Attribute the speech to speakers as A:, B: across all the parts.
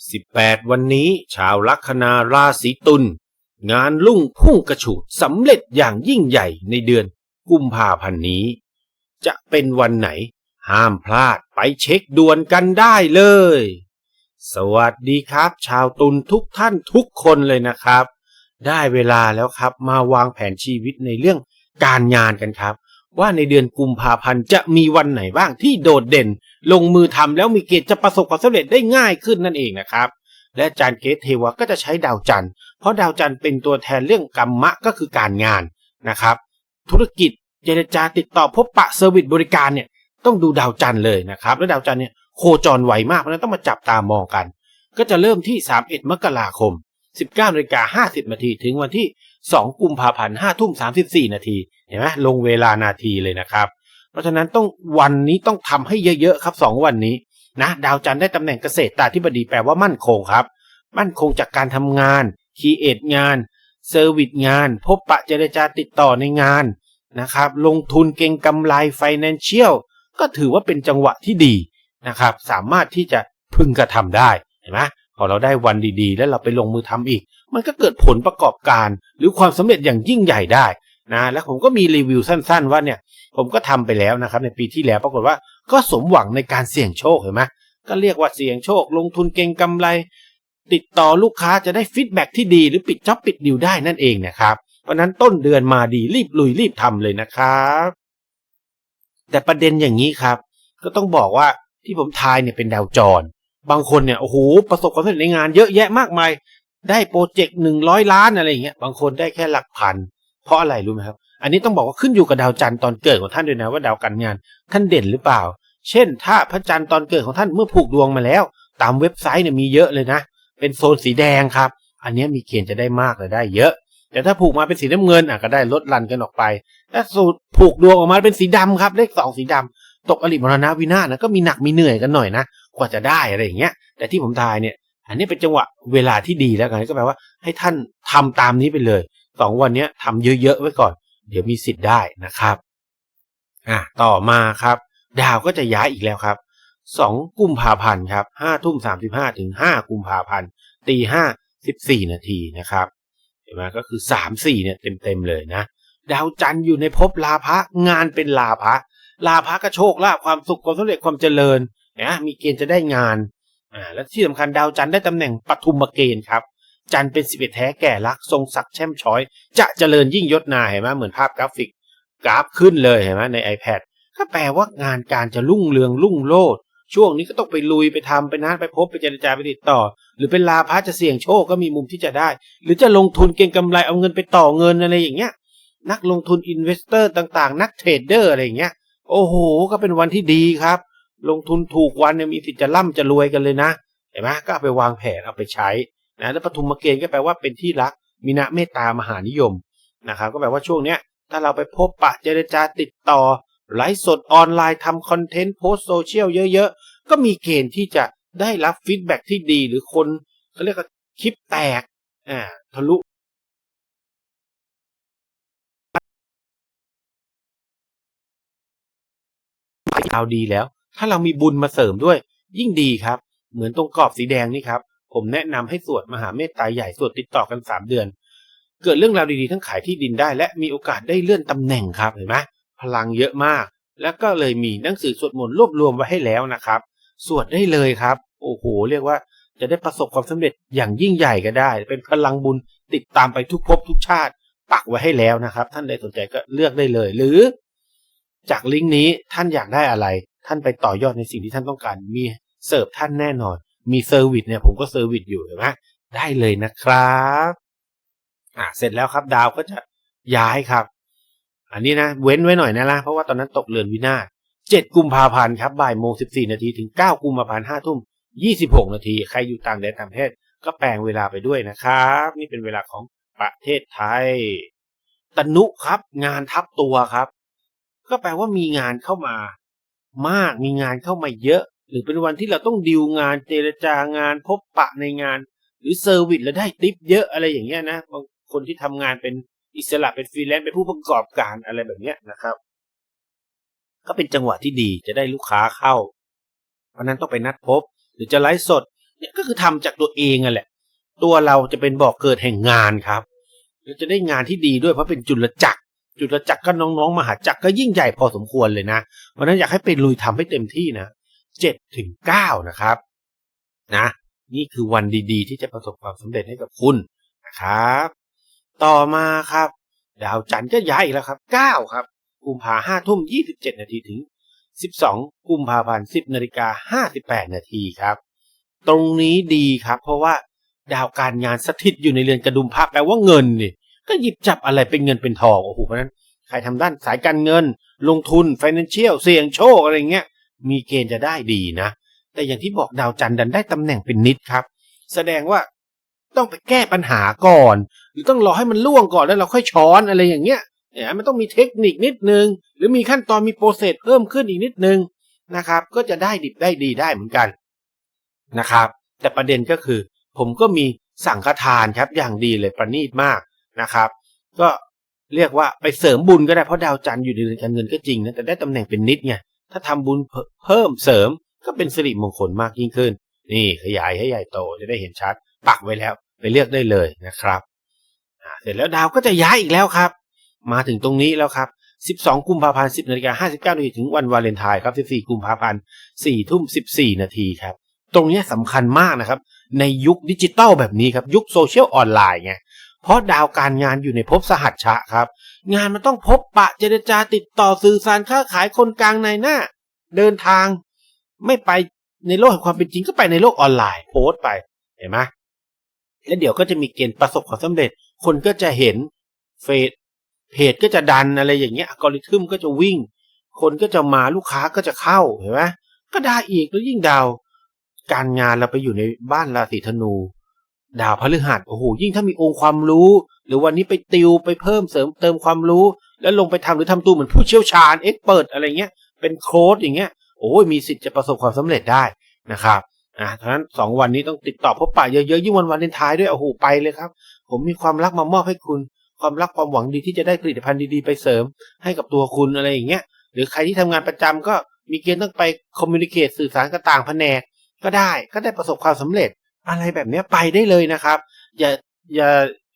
A: 18 วันนี้ชาวลัคนาราศีตุลงานลุ่งพุ่งกระฉูดสำเร็จอย่างยิ่งใหญ่ในเดือนกุมภาพันธ์นี้ จะเป็นวันไหน ห้ามพลาดไปเช็คด่วนกันได้เลย สวัสดีครับ ชาวตุลทุกท่านทุกคนเลยนะครับ ได้เวลาแล้วครับมาวางแผนชีวิตในเรื่องการงานกันครับ ว่าในเดือนกุมภาพันธ์จะมีวันไหนบ้างที่โดดเด่น ลงมือทำแล้วมีเกณฑ์จะประสบความสำเร็จได้ง่ายขึ้นนั่นเองนะครับและอาจารย์เกตเทวะก็จะใช้ดาวจันทร์ เพราะดาวจันทร์เป็นตัวแทนเรื่องกรรมะก็คือการงานนะครับ ธุรกิจเจรจาติดต่อพบปะเซอร์วิสบริการเนี่ยต้องดูดาวจันทร์เลยนะครับ แล้วดาวจันทร์เนี่ยโคจรไวมากเพราะฉะนั้นต้องมาจับตามองกัน ก็จะเริ่มที่ 31 มกราคม 19นาฬิกา50นาทีถึงวันที่ 2 กุมภาพันธ์5ทุ่ม34 นาที เห็นไหมลงเวลานาทีเลยนะครับ เพราะฉะนั้นต้องวันนี้ต้องทำให้เยอะๆครับ 2 วันนี้นะดาวจันทร์ได้ตำแหน่งเกษตรตาธิบดีแปลว่ามั่นคงครับ มั่นคงจากการทำงานคีเอทงานเซอร์วิสงาน พบปะเจรจาติดต่อในงานนะครับ ลงทุนเก่งกำไร Financial ก็ถือว่าเป็นจังหวะที่ดีนะครับ สามารถที่จะพึงกระทำได้เห็นไหม พอเราได้วันดีๆ แล้วเราไปลงมือทำอีก มันก็เกิดผลประกอบการ หรือความสำเร็จอย่างยิ่งใหญ่ได้นะแล้วผมก็มีรีวิวสั้น ๆ ว่าเนี่ย ผมก็ทำไปแล้วนะครับ ในปีที่แล้วปรากฏว่าก็สมหวังในการเสี่ยงโชคเห็นไหมก็เรียกว่าเสี่ยงโชค ลงทุนเก่งกำไร ติดต่อลูกค้าจะได้ฟีดแบ็กที่ดี หรือปิดจ็อบปิดดิวได้นั่นเองนะครับเพราะนั้นต้นเดือนมาดีรีบลุยรีบทำเลยนะครับแต่ประเด็นอย่างนี้ครับ ก็ต้องบอกว่าที่ผมทายเนี่ยเป็นดาวจร บางคนเนี่ยโอ้โหประสบความสำเร็จในงานเยอะแยะมากมาย ได้โปรเจกต์หนึ่งร้อยล้านอะไรอย่างเงี้ยบางคนได้แค่หลักพัน เพราะอะไรรู้ไหมครับ อันนี้ต้องบอกว่าขึ้นอยู่กับดาวจันทร์ตอนเกิดของท่านด้วยนะว่าดาวการงานท่านเด่นหรือเปล่า เช่น ถ้าพระจันทร์ตอนเกิดของท่านเมื่อผูกดวงมาแล้ว ตามเว็บไซต์เนี่ยมีเยอะเลยนะ เป็นโซนสีแดงครับ อันนี้มีเกณฑ์จะได้มากและได้เยอะ แต่ถ้าผูกมาเป็นสีน้ำเงินอะก็ได้ลดลันกันออกไปถ้าสูตรผูกดวงออกมาเป็นสีดำครับเลขสองสีดำตกอริมรณะวินาศนะก็มีหนักมีเหนื่อยกันหน่อยนะ กว่าจะได้อะไรอย่างเงี้ย แต่ที่ผมทายเนี่ย อันนี้เป็นจังหวะเวลาที่ดีแล้วกันก็แปลว่าให้ท่านทำตามนี้ไปเลยสองวันเนี้ยทำเยอะๆไว้ก่อน เดี๋ยวมีสิทธิ์ได้นะครับอะต่อมาครับ ดาวก็จะย้ายอีกแล้วครับสองกุมภาพันธ์ครับห้าทุ่มสามสิบห้าถึงห้ากุมภาพันธ์ตีห้าสิบสี่นาทีนะครับเห็นไหมก็คือสามสี่เนี่ยเต็มๆเลยนะ ดาวจันทร์อยู่ในภพลาภะงานเป็นลาภะลาภะก็โชคลาภความสุขความสำเร็จความเจริญ นะมีเกณฑ์จะได้งานอ่าและที่สำคัญดาวจันทร์ได้ตำแหน่งปฐุมเกณฑ์ครับ จันทร์เป็นสิบเอ็ดแท้แก่รักทรงศักดิ์แช่มช้อย จะเจริญยิ่งยศนาเห็นไหมเหมือนภาพกราฟิก กราฟขึ้นเลยเห็นไหมใน iPad ก็แปลว่างานการจะรุ่งเรืองรุ่งโรจน์ช่วงนี้ก็ต้องไปลุยไปทำไปนัดไปพบไปเจรจาไปติดต่อ หรือเป็นลาพะจะเสี่ยงโชคก็มีมุมที่จะได้ หรือจะลงทุนเก็งกำไรเอาเงินไปต่อเงินอะไรอย่างเงี้ย นักลงทุนอินเวสเตอร์ต่างๆ นักเทรดเดอร์อะไรอย่างเงี้ย โอ้โห ก็เป็นวันที่ดีครับ ลงทุนถูกวันเนี่ยมีสิทธิ์จะร่ำจะรวยกันเลยนะเห็นไหมก็เอาไปวางแผนเอาไปใช้นะแล้วปฐุมเกณฑ์ก็แปลว่าเป็นที่รักมีนะเมตตามหานิยมนะครับก็แปลว่าช่วงเนี้ยถ้าเราไปพบปะเจรจาติดต่อไลฟ์สดออนไลน์ทำคอนเทนต์โพสโซเชียลเยอะๆ ก็มีเกณฑ์ที่จะได้รับฟีดแบ็กที่ดีหรือคนเขาเรียกว่าคลิปแตกอ่าทะลุดาวดีแล้ว ถ้าเรามีบุญมาเสริมด้วย ยิ่งดีครับ เหมือนตรงกรอบสีแดงนี่ครับ ผมแนะนำให้สวดมหาเมตตาใหญ่สวดติดต่อกัน3เดือน เกิดเรื่องราวดีๆทั้งขายที่ดินได้ และมีโอกาสได้เลื่อนตำแหน่งครับเห็นไหมพลังเยอะมาก แล้วก็เลยมีหนังสือสวดมนต์รวบรวมไว้ให้แล้วนะครับ สวดได้เลยครับ โอ้โห เรียกว่าจะได้ประสบความสำเร็จอย่างยิ่งใหญ่ก็ได้ เป็นพลังบุญติดตามไปทุกภพทุกชาติ ปักไว้ให้แล้วนะครับ ท่านใดสนใจก็เลือกได้เลย หรือ จากลิงก์นี้ท่านอยากได้อะไร ท่านไปต่อยอดในสิ่งที่ท่านต้องการ มีเสิร์ฟท่านแน่นอน มีเซอร์วิสเนี่ยผมก็เซอร์วิสอยู่เห็นไหมได้เลยนะครับอ่าเสร็จแล้วครับดาวก็จะย้ายครับ อันนี้นะเว้นไว้หน่อยนะละเพราะว่าตอนนั้นตกเรือนวินาศเจ็ดกุมภาพันธ์ครับบ่ายโมงสิบสี่นาทีถึงเก้ากุมภาพันธ์ห้าทุ่มยี่สิบหกนาทีใครอยู่ต่างแดนต่างประเทศก็แปลงเวลาไปด้วยนะครับ นี่เป็นเวลาของประเทศไทยตนุครับ งานทับตัวครับ ก็แปลว่ามีงานเข้ามา มากมีงานเข้ามาเยอะ หรือเป็นวันที่เราต้องดิวงานเจรจางานพบปะในงาน หรือเซอร์วิสแล้วได้ติปเยอะอะไรอย่างเงี้ยนะบางคนที่ทำงานเป็นอิสระเป็นฟรีแลนซ์เป็นผู้ประกอบการอะไรแบบเนี้ยนะครับ ก็เป็นจังหวะที่ดีจะได้ลูกค้าเข้า เพราะนั้นต้องไปนัดพบ หรือจะไลฟ์สดเนี่ยก็คือทำจากตัวเองอะแหละ ตัวเราจะเป็นบอกเกิดแห่งงานครับแล้วจะได้งานที่ดีด้วยเพราะเป็นจุลจักร จุลจักรก็น้องๆมหาจักรก็ยิ่งใหญ่พอสมควรเลยนะเพราะนั้นอยากให้ไปลุยทำให้เต็มที่นะเจ็ดถึงเก้านะครับนะนี่คือวันดีๆ ที่จะประสบความสำเร็จให้กับคุณนะครับ ต่อมาครับ ดาวจันทร์ก็ย้ายอีกแล้วครับเก้าครับกุมภาห้าทุ่มยี่สิบเจ็ดนาทีถึงสิบสองกุมภาพันธ์สิบนาฬิกาห้าสิบแปดนาทีครับ ตรงนี้ดีครับ เพราะว่าดาวการงานสถิตอยู่ในเรือนกระดุมพระแปลว่าเงินนี่ ก็หยิบจับอะไรเป็นเงินเป็นทองโอ้โหเพราะนั้นใครทำด้านสายการเงิน ลงทุน financial เสี่ยงโชคอะไรเงี้ย มีเกณฑ์จะได้ดีนะ แต่อย่างที่บอกดาวจันทร์ดันได้ตำแหน่งเป็นนิดครับ แสดงว่าต้องไปแก้ปัญหาก่อน หรือต้องรอให้มันล่วงก่อนแล้วเราค่อยช้อนอะไรอย่างเงี้ยเนี่ยมันต้องมีเทคนิคนิดนึง หรือมีขั้นตอนมีโปรเซสเพิ่มขึ้นอีกนิดนึงนะครับ ก็จะได้ดิบได้ดีได้เหมือนกันนะครับ แต่ประเด็นก็คือ ผมก็มีสั่งฆทานครับอย่างดีเลยประณีตมาก นะครับ ก็เรียกว่าไปเสริมบุญก็ได้เพราะดาวจันทร์อยู่ในเรือนการเงินก็จริงนะแต่ได้ตำแหน่งเป็นนิดไงถ้าทำบุญเพิ่มเสริมก็เป็นสิริมงคลมากยิ่งขึ้น นี่ขยายให้ใหญ่โตจะได้เห็นชัด ปักไว้แล้วไปเลือกได้เลยนะครับเสร็จแล้วดาวก็จะย้ายอีกแล้วครับ มาถึงตรงนี้แล้วครับ12 กุมภาพันธ์ 10นาฬิกา59นาทีถึงวันวาเลนไทน์ครับ14 กุมภาพันธ์4ทุ่ม 14 นาทีครับ ตรงนี้สำคัญมากนะครับ ในยุคดิจิตอลแบบนี้ครับ ยุคโซเชียลออนไลน์ไง เพราะดาวการงานอยู่ในภพสหัชชะครับ งานมันต้องพบปะเจรจาติดต่อสื่อสารค้าขายคนกลางในหน้า เดินทางไม่ไปในโลกแห่งความเป็นจริงก็ไปในโลกออนไลน์ โพสต์ไปเห็นไหมแล้วเดี๋ยวก็จะมีเกณฑ์ประสบความสำเร็จ คนก็จะเห็นเฟซเพจก็จะดันอะไรอย่างเงี้ยอัลกอริทึมก็จะวิ่ง คนก็จะมาลูกค้าก็จะเข้าเห็นไหมก็ได้อีกแล้วยิ่งดาว การงานเราไปอยู่ในบ้านราศีธนู ดาวพฤหัสโอ้โหยิ่งถ้ามีองค์ความรู้ หรือวันนี้ไปติวไปเพิ่มเสริมเติมความรู้ แล้วลงไปทำหรือทำตัวเหมือนผู้เชี่ยวชาญเอ็กเปิดอะไรเงี้ยเป็นโค้ดอย่างเงี้ยโอ้ยมีสิทธิ์จะประสบความสำเร็จได้นะครับอ่าฉะนั้นสองวันนี้ต้องติดต่อพบปะเยอะๆยิ่งวันวันเลนท้ายด้วยโอ้โหไปเลยครับ ผมมีความรักมามอบให้คุณ ความรักความหวังดีที่จะได้ผลิตภัณฑ์ดีๆไปเสริม ให้กับตัวคุณอะไรอย่างเงี้ยหรือใครที่ทำงานประจำก็มีเกณฑ์ต้องไปคอมมิวนิเคตสื่อสารกับต่างแผนกก็ได้ก็ได้ประสบความสำเร็จ อะไรแบบนี้ไปได้เลยนะครับ อย่าอย่า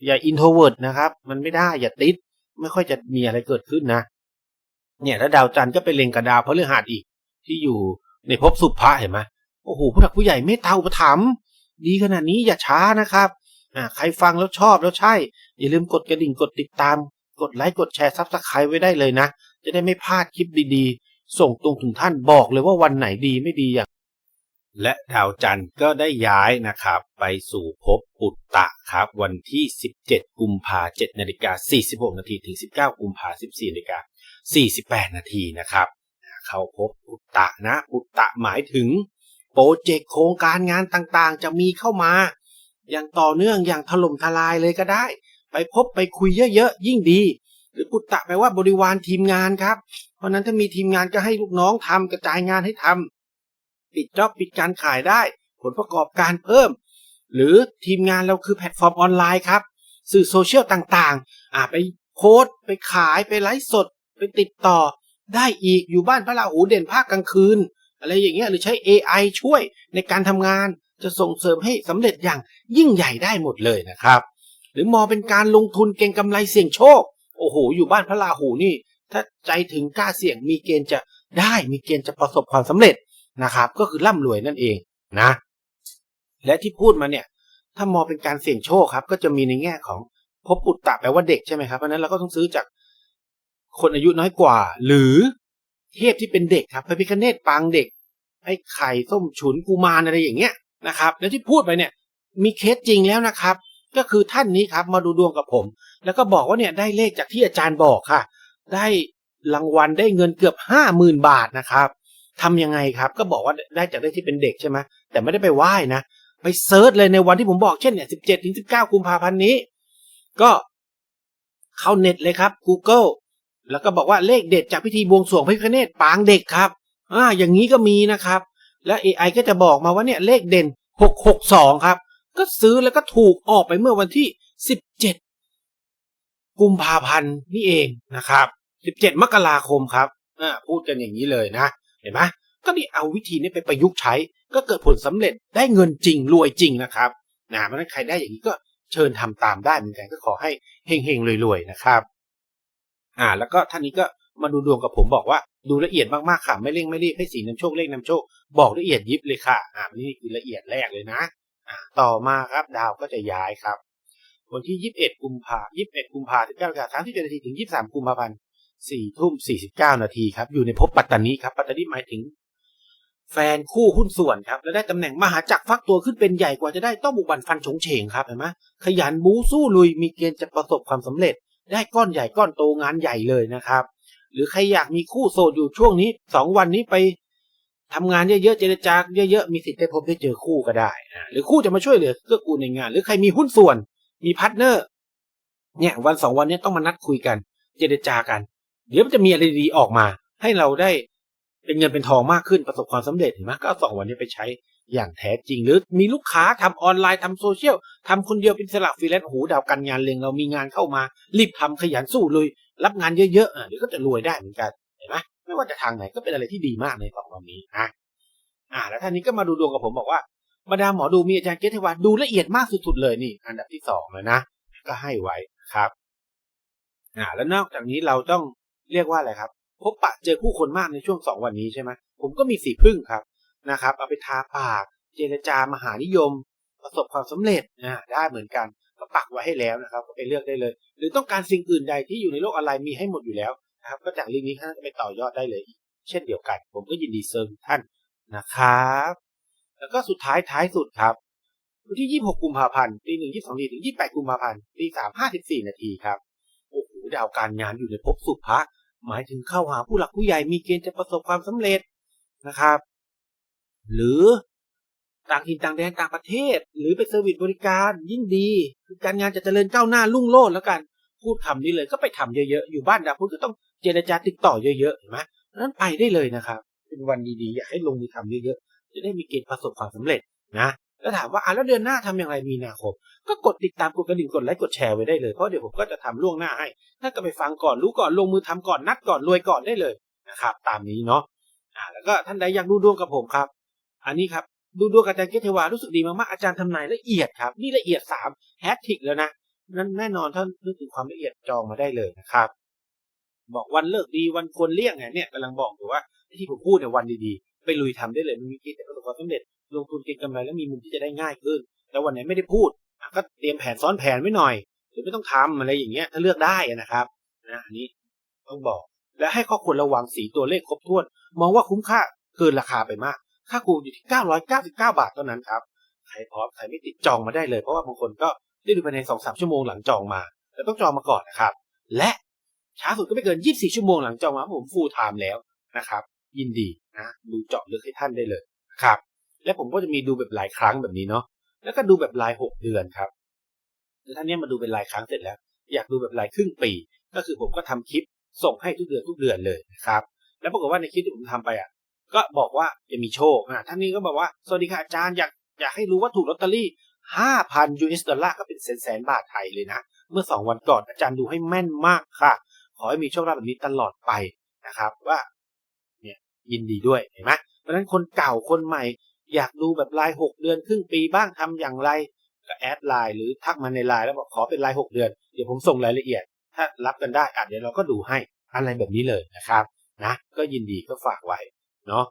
A: อย่าอินโทรเวิร์ดนะครับ มันไม่ได้อย่าติด ไม่ค่อยจะมีอะไรเกิดขึ้นนะ เนี่ยถ้าดาวจันทร์ก็ไปเล็งกับดาวพฤหัสอีก ที่อยู่ในภพสุภะเห็นไหมโอ้โหผู้หลักผู้ใหญ่เมตตาอุปถัมภ์ดีขนาดนี้อย่าช้านะครับอ่าใครฟังแล้วชอบแล้วใช่ อย่าลืมกดกระดิ่งกดติดตาม กดไลค์กดแชร์ซับสไครต์ไว้ได้เลยนะ จะได้ไม่พลาดคลิปดีๆ ส่งตรงถึงท่านบอกเลยว่าวันไหนดีไม่ดีอย่าง และดาวจันทร์ก็ได้ย้ายนะครับ ไปสู่ภพปุตตะครับ วันที่ 17 กุมภา7นาฬิกา46นาทีถึง 19 กุมภา14นาฬิกา48 นาทีนะครับ เข้าพบปุตตะนะ ปุตตะหมายถึง โปรเจกต์โครงการงานต่างๆ จะมีเข้ามา อย่างต่อเนื่องอย่างถล่มทลายเลยก็ได้ ไปพบไปคุยเยอะๆ ยิ่งดี หรือปุตตะแปลว่าบริวารทีมงานครับ เพราะนั้นถ้ามีทีมงานก็ให้ลูกน้องทำกระจายงานให้ทำ ปิดจ็อบปิดการขายได้ ผลประกอบการเพิ่ม หรือทีมงานเราคือแพลตฟอร์มออนไลน์ครับ สื่อโซเชียลต่างๆ อ่าไปโพสต์ไปขายไปไลฟ์สด ไปติดต่อ ได้อีกอยู่บ้านพระราหูเด่นภาคกลางคืน อะไรอย่างเงี้ยหรือใช้ AI ช่วยในการทำงานจะส่งเสริมให้สำเร็จอย่างยิ่งใหญ่ได้หมดเลยนะครับ หรือมองเป็นการลงทุนเก็งกำไรเสี่ยงโชค โอ้โห อยู่บ้านพระราหูนี่ ถ้าใจถึงกล้าเสี่ยงมีเกณฑ์จะได้มีเกณฑ์จะประสบความสำเร็จ นะครับ ก็คือร่ำรวยนั่นเองนะ และที่พูดมาเนี่ย ถ้ามองเป็นการเสี่ยงโชคครับ ก็จะมีในแง่ของพบปุตตะแปลว่าเด็กใช่ไหมครับเพราะฉะนั้นเราก็ต้องซื้อจากคนอายุน้อยกว่า หรือเทพที่เป็นเด็กครับพระพิคเนตปางเด็กไอ้ไข่ส้มฉุนกุมารอะไรอย่างเงี้ยนะครับ แล้วที่พูดไปเนี่ยมีเคสจริงแล้วนะครับ ก็คือท่านนี้ครับมาดูดวงกับผม แล้วก็บอกว่าเนี่ยได้เลขจากที่อาจารย์บอกค่ะ ได้รางวัลได้เงินเกือบห้าหมื่นบาทนะครับ ทำยังไงครับ ก็บอกว่าได้จากเลขที่เป็นเด็กใช่ไหมแต่ไม่ได้ไปไหว้นะ ไปเซิร์ชเลยในวันที่ผมบอกเช่นเนี่ยสิบเจ็ดถึงสิบเก้ากุมภาพันธ์นี้ ก็เข้าเน็ตเลยครับ Google แล้วก็บอกว่าเลขเด็ดจากพิธีบวงสรวงพระพิฆเนศปางเด็กครับอ่าอย่างนี้ก็มีนะครับ และ AI ก็จะบอกมาว่าเนี่ยเลขเด่นหกหกสองครับ ก็ซื้อแล้วก็ถูกออกไปเมื่อวันที่สิบเจ็ดกุมภาพันธ์นี่เองนะครับสิบเจ็ดมกราคมครับอ่าพูดกันอย่างนี้เลยนะ เห็นไหมก็นี่เอาวิธีนี้ไปประยุกต์ใช้ ก็เกิดผลสำเร็จได้เงินจริงรวยจริงนะครับนะเพราะนั้นใครได้อย่างนี้ก็เชิญทำตามได้เหมือนกันก็ขอให้เฮงๆรวยๆนะครับ อ่า แล้วก็ท่านนี้ก็มาดูดวงกับผมบอกว่าดูละเอียดมากๆค่ะไม่เร่งไม่รีบให้สีนำโชคเลขนำโชค บอกละเอียดยิบเลยค่ะ อ่านี่คือละเอียดแรกเลยนะอ่าต่อมาครับดาวก็จะย้ายครับวันที่ 21 กุมภา21 กุมภาพันธ์19นาฬิกา37นาทีถึง 23 กุมภาพันธ์ 4ทุ่ม49นาทีครับ อยู่ในภพปัตตานีครับ ปัตตานีหมายถึง แฟนคู่หุ้นส่วนครับ แล้วได้ตำแหน่งมหาจักรฟักตัวขึ้นเป็นใหญ่กว่าจะได้ต้องบุกบันฟันฉงเฉงครับเห็นไหมขยันบูสู้ลุยมีเกณฑ์จะประสบความสำเร็จ ได้ก้อนใหญ่ก้อนโตงานใหญ่เลยนะครับ หรือใครอยากมีคู่โสดอยู่ช่วงนี้สองวันนี้ไปทำงานเยอะๆเจรจาเยอะๆมีสิทธิ์ได้พบได้เจอคู่ก็ได้นะหรือคู่จะมาช่วยเหลือเกื้อกูลในงาน หรือใครมีหุ้นส่วน มีพาร์ทเนอร์เนี่ยวันสองวันนี้ต้องมานัดคุยกัน เจรจากัน เดี๋ยวมันจะมีอะไรดีออกมา ให้เราได้เป็นเงินเป็นทองมากขึ้นประสบความสำเร็จเห็นไหมก็เอาสองวันนี้ไปใช้อย่างแท้จริง หรือมีลูกค้าทำออนไลน์ทำโซเชียลทำคนเดียวเป็นสลักฟรีแลนซ์โหดาวการงานเร็งเรามีงานเข้ามา รีบทำขยันสู้เลย รับงานเยอะๆอะเดี๋ยวก็จะรวยได้เหมือนกันเห็นไหมไม่ว่าจะทางไหนก็เป็นอะไรที่ดีมากในสองวันนี้นะอ่าแล้วท่านนี้ก็มาดูดวงกับผมบอกว่าบรรดาหมอดูมีอาจารย์เกตเทวาดูละเอียดมากสุดๆเลยนี่ อันดับที่สองเลยนะก็ให้ไว้ครับอ่าแล้วนอกจากนี้เราต้อง เรียกว่าอะไรครับ พบปะเจอผู้คนมากในช่วงสองวันนี้ใช่ไหมผมก็มีสีพึ่งครับนะครับ เอาไปทาปาก เจรจามหานิยม ประสบความสำเร็จอ่าได้เหมือนกันก็ปักไว้ให้แล้วนะครับก็ไปเลือกได้เลย หรือต้องการสิ่งอื่นใดที่อยู่ในโลกออนไลน์มีให้หมดอยู่แล้วนะครับก็จากลิงก์นี้ท่านไปต่อยอดได้เลยเช่นเดียวกัน ผมก็ยินดีเซิร์ฟท่านนะครับ แล้วก็สุดท้ายท้ายสุดครับวันที่ 26 กุมภาพันธ์ตีหนึ่งยี่สองทีถึง 28 กุมภาพันธ์ตีสามห้าสิบสี่นาทีครับ โอ้โห ดาวการงานอยู่ในภพสุภะ หมายถึงเข้าหาผู้หลักผู้ใหญ่มีเกณฑ์จะประสบความสำเร็จนะครับ หรือต่างถิ่นต่างแดนต่างประเทศ หรือไปเซอร์วิสบริการยิ่งดี คือการงานจะเจริญก้าวหน้ารุ่งโรจน์แล้วกันพูดคำนี้เลยก็ไปทำเยอะๆ อยู่บ้านดาวพุธก็ต้องเจรจาติดต่อเยอะๆเห็นไหมนั้นไปได้เลยนะครับ เป็นวันดีๆ อยากให้ลงมือทำเยอะๆ จะได้มีเกณฑ์ประสบความสำเร็จนะ แล้วถามว่าอะแล้วเดือนหน้าทำอย่างไรมีนาคม ก็กดติดตามกดกระดิ่งกดไลค์กดแชร์ไว้ได้เลย เพราะเดี๋ยวผมก็จะทำล่วงหน้าให้ ถ้าก็ไปฟังก่อนรู้ก่อนลงมือทำก่อนนัดก่อนรวยก่อนได้เลยนะครับ ตามนี้เนาะอ่าแล้วก็ท่านใดอยากดูดวงกับผมครับ อันนี้ครับดูดวงกับอาจารย์เกตเทวารู้สึกดีมากๆอาจารย์ทำนายละเอียดครับนี่ละเอียดสามแฮตทิกแล้วนะนั้นแน่นอนท่านนึกถึงความละเอียดจองมาได้เลยนะครับ บอกวันเลิกดีวันควรเลี่ยงไงเนี่ยกำลังบอกอยู่ว่าที่ผมพูดเนี่ยวันดีๆ ไปลุยทำได้เลยมันมีเกณฑ์จะประสบความสำเร็จ ลงทุนเก็งกำไรแล้วมีมุมที่จะได้ง่ายขึ้น แต่วันไหนไม่ได้พูดก็เตรียมแผนซ้อนแผนไว้หน่อย หรือไม่ต้องทำอะไรอย่างเงี้ยถ้าเลือกได้นะครับนะอันนี้ต้องบอก และให้ข้อควรระวังสีตัวเลขครบถ้วน มองว่าคุ้มค่าเกินราคาไปมาก ค่าครูอยู่ที่ 999 บาทเท่านั้นครับใครพร้อมใครไม่ติดจองมาได้เลยเพราะว่าบางคนก็ได้ดูภายใน 2-3 ชั่วโมงหลังจองมา แต่ต้องจองมาก่อนนะครับ และช้าสุดก็ไม่เกิน 24 ชั่วโมงหลังจองมาผมฟูลไทม์แล้วนะครับ ยินดีนะดูเจาะลึกให้ท่านได้เลยนะครับ และผมก็จะมีดูแบบหลายครั้งแบบนี้เนาะแล้วก็ดูแบบราย6เดือนครับแล้วท่านเนี้ยมาดูเป็นรายครั้งเสร็จแล้ว อยากดูแบบรายครึ่งปี ก็คือผมก็ทำคลิปส่งให้ทุกเดือนทุกเดือนเลยนะครับ แล้วปรากฏว่าในคลิปที่ผมทำไปอะ ก็บอกว่าจะมีโชคอะท่านนี้ก็บอกว่าสวัสดีค่ะอาจารย์อยากอยากให้รู้ว่าถูกลอตเตอรี่5,000 US ดอลลาร์ก็เป็นแสนแสนบาทไทยเลยนะ เมื่อ2วันก่อนอาจารย์ดูให้แม่นมากค่ะ ขอให้มีโชคลาภแบบนี้ตลอดไปนะครับ ว่า เนี่ยยินดีด้วยเห็นไหมเพราะฉะนั้นคนเก่าคนใหม่ อยากดูแบบราย6เดือนครึ่งปีบ้างทำอย่างไรก็แอดไลน์หรือทักมาในไลน์แล้วบอกขอเป็นราย6เดือน เดี๋ยวผมส่งรายละเอียด ถ้ารับกันได้อะเดี๋ยวเราก็ดูให้อะไรแบบนี้เลยนะครับนะก็ยินดีก็ฝากไว้เนาะ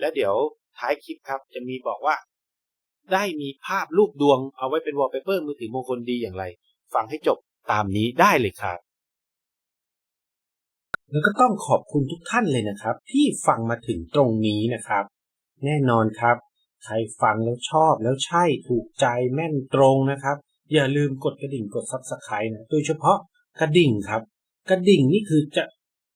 A: แล้วเดี๋ยวท้ายคลิปครับ จะมีบอกว่า ได้มีภาพรูปดวงเอาไว้เป็นวอลเปเปอร์มือถือมงคลดีอย่างไร ฟังให้จบตามนี้ได้เลยครับแล้วก็ต้องขอบคุณทุกท่านเลยนะครับ ที่ฟังมาถึงตรงนี้นะครับ แน่นอนครับ ใครฟังแล้วชอบแล้วใช่ถูกใจแม่นตรงนะครับ อย่าลืมกดกระดิ่งกดซับสไครต์นะโดยเฉพาะกระดิ่งครับ กระดิ่งนี่คือจะ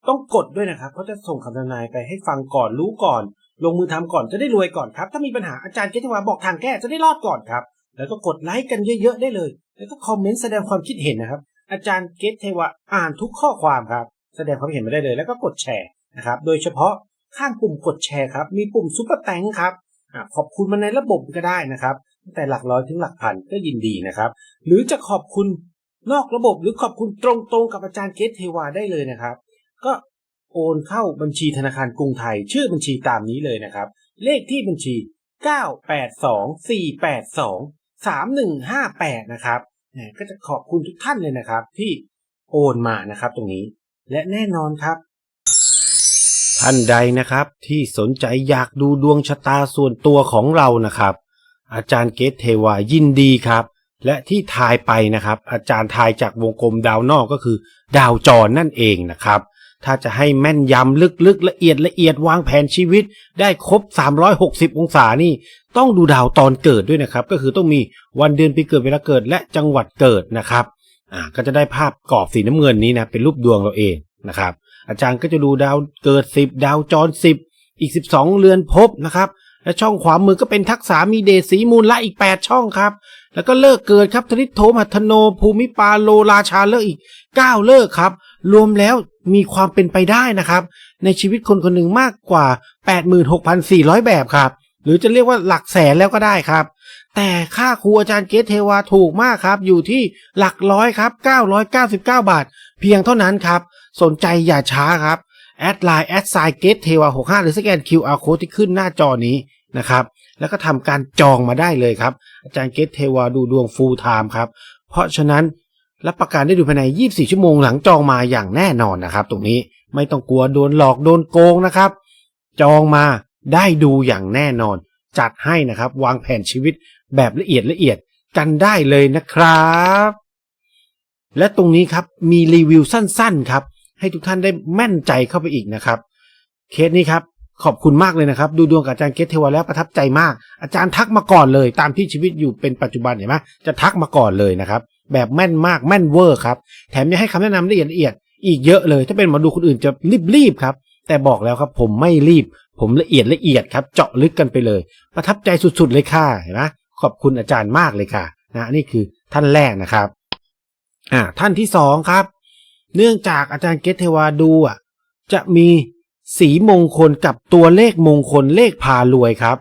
A: ต้องกดด้วยนะครับ เพราะจะส่งคำทำนายไปให้ฟังก่อนรู้ก่อน ลงมือทำก่อนจะได้รวยก่อนครับ ถ้ามีปัญหาอาจารย์เกตวาบอกทางแก้จะได้รอดก่อนครับ แล้วก็กดไลค์กันเยอะๆได้เลย แล้วก็คอมเมนต์แสดงความคิดเห็นนะครับ อาจารย์เกตเทวาอ่านทุกข้อความครับ แสดงความเห็นมาได้เลย แล้วก็กดแชร์นะครับ โดยเฉพาะข้างปุ่มกดแชร์ครับ มีปุ่มซุปเปอร์แตงครับ ขอบคุณมาในระบบก็ได้นะครับตั้งแต่หลักร้อยถึงหลักพันก็ยินดีนะครับ หรือจะขอบคุณนอกระบบหรือขอบคุณตรงๆกับอาจารย์เกตเทวาได้เลยนะครับ ก็โอนเข้าบัญชีธนาคารกรุงไทย ชื่อบัญชีตามนี้เลยนะครับ เลขที่บัญชี 982-482-3158 นะครับก็จะขอบคุณทุกท่านเลยนะครับ ที่โอนมานะครับตรงนี้ และแน่นอนครับ ท่านใดนะครับ ที่สนใจอยากดูดวงชะตาส่วนตัวของเรานะครับ อาจารย์เกตเทวายินดีครับ และที่ทายไปนะครับ อาจารย์ทายจากวงกลมดาวนอกก็คือ ดาวจรนั่นเองนะครับ ถ้าจะให้แม่นยำลึกๆละเอียดละเอียดวางแผนชีวิต ได้ครบ 360 องศานี่ ต้องดูดาวตอนเกิดด้วยนะครับ ก็คือต้องมีวันเดือนปีเกิดเวลาเกิดและจังหวัดเกิดนะครับอ่าก็จะได้ภาพกรอบสีน้ำเงินนี้นะเป็นรูปดวงเราเองนะครับ อาจารย์ก็จะดูดาวเกิด 10 ดาวจร 10 อีก 12 เรือนภพนะครับ และช่องขวามือก็เป็นทักษะมีเดสีมูลละอีก 8 ช่องครับ แล้วก็เลิกเกิดครับธนิตโทมัทโน ภูมิปาโลราชาเลิกอีก 9 เลิกครับ รวมแล้วมีความเป็นไปได้นะครับ ในชีวิตคนคนหนึ่งมากกว่า 86,400 แบบครับหรือจะเรียกว่าหลักแสนแล้วก็ได้ครับ แต่ค่าครูอาจารย์เกตเทวาถูกมากครับ อยู่ที่หลักร้อยครับ 999 บาท เพียงเท่านั้นครับ สนใจอย่าช้าครับ แอดไลน์แอดไซเกตเทวา65หรือสแกน QR code ที่ขึ้นหน้าจอนี้นะครับ แล้วก็ทำการจองมาได้เลยครับ อาจารย์เกตเทวาดูดวงฟูลไทม์ครับ เพราะฉะนั้นรับประกันได้ดูภายใน 24 ชั่วโมงหลังจองมาอย่างแน่นอนนะครับ ตรงนี้ไม่ต้องกลัวโดนหลอกโดนโกงนะครับ จองมาได้ดูอย่างแน่นอน จัดให้นะครับ วางแผนชีวิตแบบละเอียดละเอียดกันได้เลยนะครับ และตรงนี้ครับมีรีวิวสั้นๆครับ ให้ทุกท่านได้แม่นใจเข้าไปอีกนะครับ เคสนี้ครับขอบคุณมากเลยนะครับ ดูดวงกับอาจารย์เกตเทวแล้วประทับใจมาก อาจารย์ทักมาก่อนเลย ตามที่ชีวิตอยู่เป็นปัจจุบันเห็นไหมจะทักมาก่อนเลยนะครับ แบบแม่นมากแม่นเวอร์ครับ แถมยังให้คำแนะนำละเอียดละเอียดอีกเยอะเลย ถ้าเป็นหมอดูคนอื่นจะรีบๆครับ แต่บอกแล้วครับผมไม่รีบ ผมละเอียดละเอียดครับ เจาะลึกกันไปเลย ประทับใจสุดๆเลยค่ะเห็นไหมขอบคุณอาจารย์มากเลยค่ะนะนี่คือท่านแรกนะครับ อ่า ท่านที่สองครับ เนื่องจากอาจารย์เกตเทวาดูอะจะมีสีมงคลกับตัวเลขมงคลเลขพารวยครับ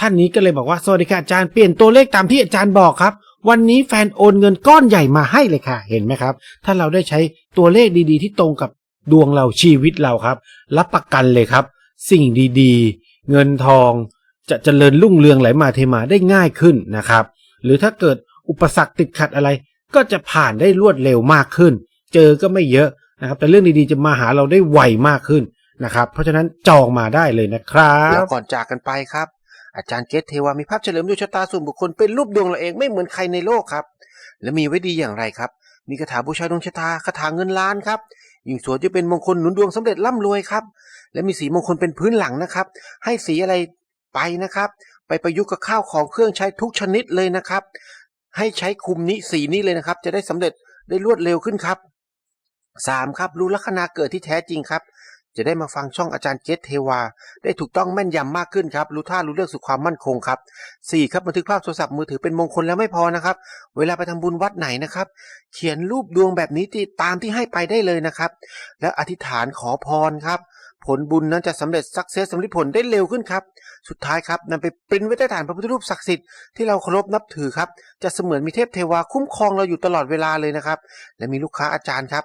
A: ท่านนี้ก็เลยบอกว่าสวัสดีค่ะอาจารย์เปลี่ยนตัวเลขตามที่อาจารย์บอกครับ วันนี้แฟนโอนเงินก้อนใหญ่มาให้เลยค่ะ เห็นไหมครับ ถ้าเราได้ใช้ตัวเลขดีๆ ที่ตรงกับดวงเราชีวิตเราครับ รับประกันเลยครับ สิ่งดีๆ เงินทอง จะเจริญรุ่งเรืองไหลมาเทมาได้ง่ายขึ้นนะครับ หรือถ้าเกิดอุปสรรคติดขัดอะไร ก็จะผ่านได้รวดเร็วมากขึ้น เจอก็ไม่เยอะนะครับ แต่เรื่องดีๆจะมาหาเราได้ไวมากขึ้นนะครับ เพราะฉะนั้นจองมาได้เลยนะครับ
B: แล้วก่อนจากกันไปครับ อาจารย์เกตเทวามีภาพเฉลิมดวงชะตาส่วนบุคคลเป็นรูปดวงเราเองไม่เหมือนใครในโลกครับ และมีไว้ดีอย่างไรครับ มีคาถาบูชาดวงชะตาคาถาเงินล้านครับยิ่งสวยจะเป็นมงคลหนุนดวงสำเร็จร่ำรวยครับและมีสีมงคลเป็นพื้นหลังนะครับ ให้สีอะไรไปนะครับ ไปประยุกต์กับข้าวของเครื่องใช้ทุกชนิดเลยนะครับ ให้ใช้คุมนี้สีนี้เลยนะครับ จะได้สำเร็จได้รวดเร็วขึ้นครับ สามครับรู้ลัคนาเกิดที่แท้จริงครับ จะได้มาฟังช่องอาจารย์เกตเทวา ได้ถูกต้องแม่นยำมากขึ้นครับ รู้ท่ารู้เรื่องสู่ความมั่นคงครับ 4. ครับบันทึกภาพโทรศัพท์มือถือเป็นมงคลแล้วไม่พอนะครับ เวลาไปทำบุญวัดไหนนะครับ เขียนรูปดวงแบบนี้ที่ตามที่ให้ไปได้เลยนะครับ แล้วอธิษฐานขอพรครับผลบุญนั้นจะสำเร็จสักเซสสำเร็จผลได้เร็วขึ้นครับ สุดท้ายครับนำไปปริ้นไว้ใต้ฐานพระพุทธรูปศักดิ์สิทธิ์ที่เราเคารพนับถือครับ จะเสมือนมีเทพเทวาคุ้มครองเราอยู่ตลอดเวลาเลยนะครับ และมีลูกค้าอาจารย์ครับ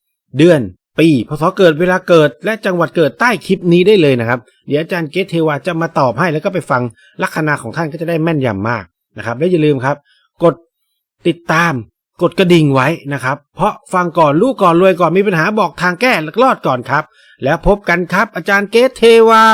A: เดือน ปีพศเกิดเวลาเกิด และจังหวัดเกิดใต้คลิปนี้ได้เลยนะครับ เดี๋ยวอาจารย์เกตเทวาจะมาตอบให้แล้วก็ไปฟังลัคนาของท่านก็จะได้แม่นยำมากนะครับและอย่าลืมครับ กดติดตามกดกระดิ่งไว้นะครับ เพราะฟังก่อนรู้ก่อนรวยก่อนมีปัญหาบอกทางแก้ลรอดก่อนครับ แล้วพบกันครับอาจารย์เกตเทวา